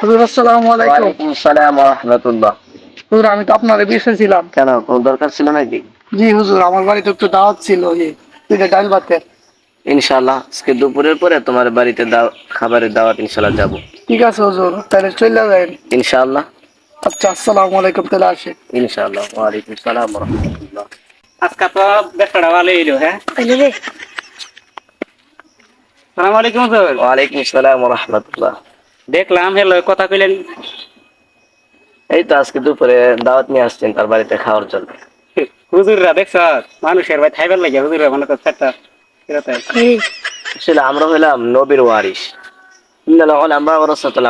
হুজুর আসসালামু আলাইকুম। ওয়ালাইকুম আসসালাম ওয়া রাহমাতুল্লাহ। হুজুর আমি তো আপনার বিষয় ছিলাম। কেন কোন দরকার ছিল নাকি? জি হুজুর আমার বাড়িতে একটু দাওয়াত ছিল এই দুইটা ডাল ভাতের। ইনশাআল্লাহ আজকে দুপুরের পরে তোমার বাড়িতে দাও খাবারের দাওয়াত ইনশাআল্লাহ যাব। ঠিক আছে হুজুর তাহলে চলে যাবেন। ইনশাআল্লাহ। আচ্ছা আসসালামু আলাইকুম তাহলে আসে ইনশাআল্লাহ ওয়া আলাইকুম আসসালাম ওয়া রাহমাতুল্লাহ। আজকে তো ব্যবসাটা ভালো এলো হ্যাঁ? সালাম আলাইকুম স্যার ওয়া আলাইকুম আসসালাম ওয়া রাহমাতুল্লাহ। দেখলাম হ্যালো কথা কইলেন। এই তো আজকে দুপুরে দাওয়াত নিয়ে আসছেন তার বাড়িতে খাওয়ার জন্য। হুজুররা দেখছ মানুষের ভাই খাইবার লাগে হুজুররা মনে তো সেটা আসলে আমরা হইলাম নবীর ওয়ারিস ইন্নাল উলামা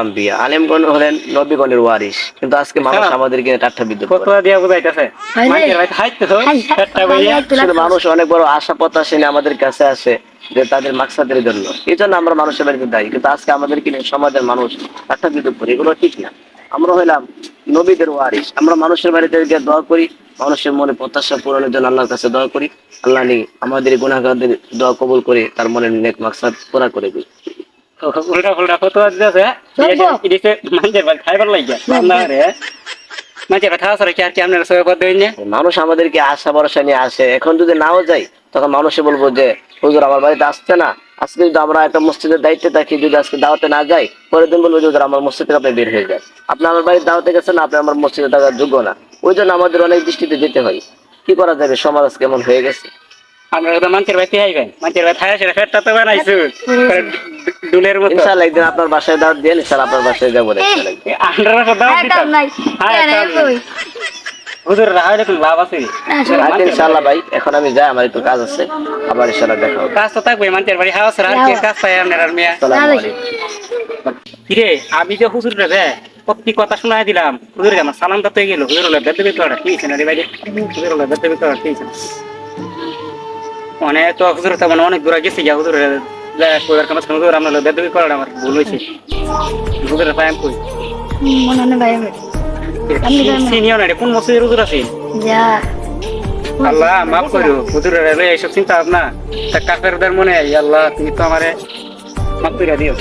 আম্বিয়া আলেমগণ হলেন নবীগণের ওয়ারিস কিন্তু আজকে মানুষ হ্যাঁ। আমাদেরকে টাট্টা মানুষ অনেক বড় আশা প্রত্যাশা নিয়ে আমাদের কাছে আসে যে তাদের মাকসাদের জন্য। এই জন্য আমরা মানুষের বাড়িতে দায়ী। কিন্তু আজকে আমাদেরকে নিয়ে সমাজের মানুষ একটা বিদ্যুৎ করি। এগুলো ঠিক না। আমরা হইলাম নবীদের ওয়ারিস আমরা মানুষের বাড়িতে গিয়ে দোয়া করি। মানুষের মনে প্রত্যাশা পূরণের জন্য আল্লাহর কাছে দোয়া করি। আল্লাহ নি আমাদের গুণাগারদের দোয়া কবুল করে তার মনে নেক মাকসাদ পুরা করে দিই উল্টা ফুলটা কত দিতেছে এদিকে মানুষের ভাই খাইবার লাগে রে। মানুষের ভাই খাওয়া সরে কি আর কি আপনার সবাই কথা মানুষ আমাদেরকে আশা ভরসা নিয়ে আসে। এখন যদি নাও যাই তখন মানুষে বলব যে হুজুর আমার বাড়িতে আসছে না। আজকে যদি আমরা একটা মসজিদের দায়িত্বে থাকি যদি আজকে দাওয়াতে না যাই পরের দিন বলব হুজুর আমার মসজিদ থেকে আপনি বের হয়ে যায় আপনি আমার বাড়ির দাওয়াতে গেছেন আপনি আমার মসজিদে থাকার যোগ্য না। ওই জন্য আমাদের অনেক দৃষ্টিতে যেতে হয়। কি করা যাবে? সমাজ কেমন হয়ে গেছে। তো ভাই ভাই খাই সেটা ফেরটা তো বানাইছো। ডুলের মতো। ইনশাআল্লাহ একদিন আপনার বাসায় দাওয়াত দিয়ে ইনশাআল্লাহ আপনার বাসায় যাব রে, ইনশাআল্লাহ। একদিন। আন্ডার দিতাম হ্যাঁ হুজুর লাভ আছে। ইনশাআল্লাহ ভাই এখন আমি যাই আমার একটু কাজ আছে। আবার ইনশাআল্লাহ দেখা হবে। কাজ তো থাকবে মানুষের বাড়ি হাওয়া সরা আর কি কাজ পাই আপনার আর মিয়া। আসসালামু আলাইকুম। কিরে আমি যে হুজুর রে প্রতি কথা শোনাই দিলাম হুজুর আমার সালাম করতে গেল হুজুর হলে বেদ কি রে ভাই? হুজুর হলে বেদ দেবে কি অনেক তো হুজুর তো মানে অনেক দূর গেছি গিয়া হুজুর কামাজ হুজুর আমরা বেদ দেবে আমার ভুল হয়েছে হুজুরের পায় কই? মনে ভাই সিনিয়র না কোন মসজিদের হুজুর আছে? যা। আল্লাহ মাফ করো হুজুরের এইসব চিন্তা ভাবনা তা কাফেরদের মনে আল্লাহ তুমি তো আমারে মাফ করে দিও।